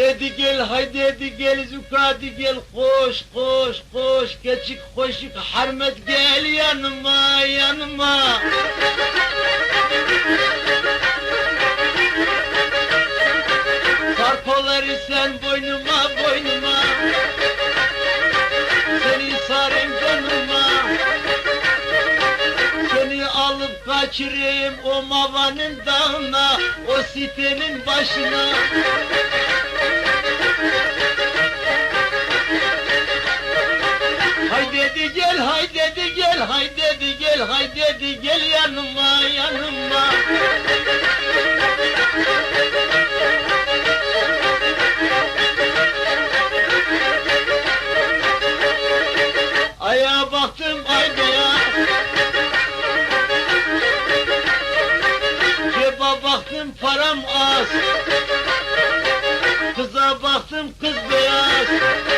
dedi gel, hay dedi gel, zukadi gel, koş, koş, koş, geçik, koşuk, harmet gel yanıma, yanıma. Sarpoları sen boynuma, boynuma. Seni sarayım canıma. Seni alıp kaçırayım o mavanın dağına, o sitenin başına. Dedi gel, hay dedi gel, hay dedi gel, hay dedi gel yanıma, yanıma. Ayağa baktım ay beyaz. Ceba baktım param az. Kıza baktım kız beyaz.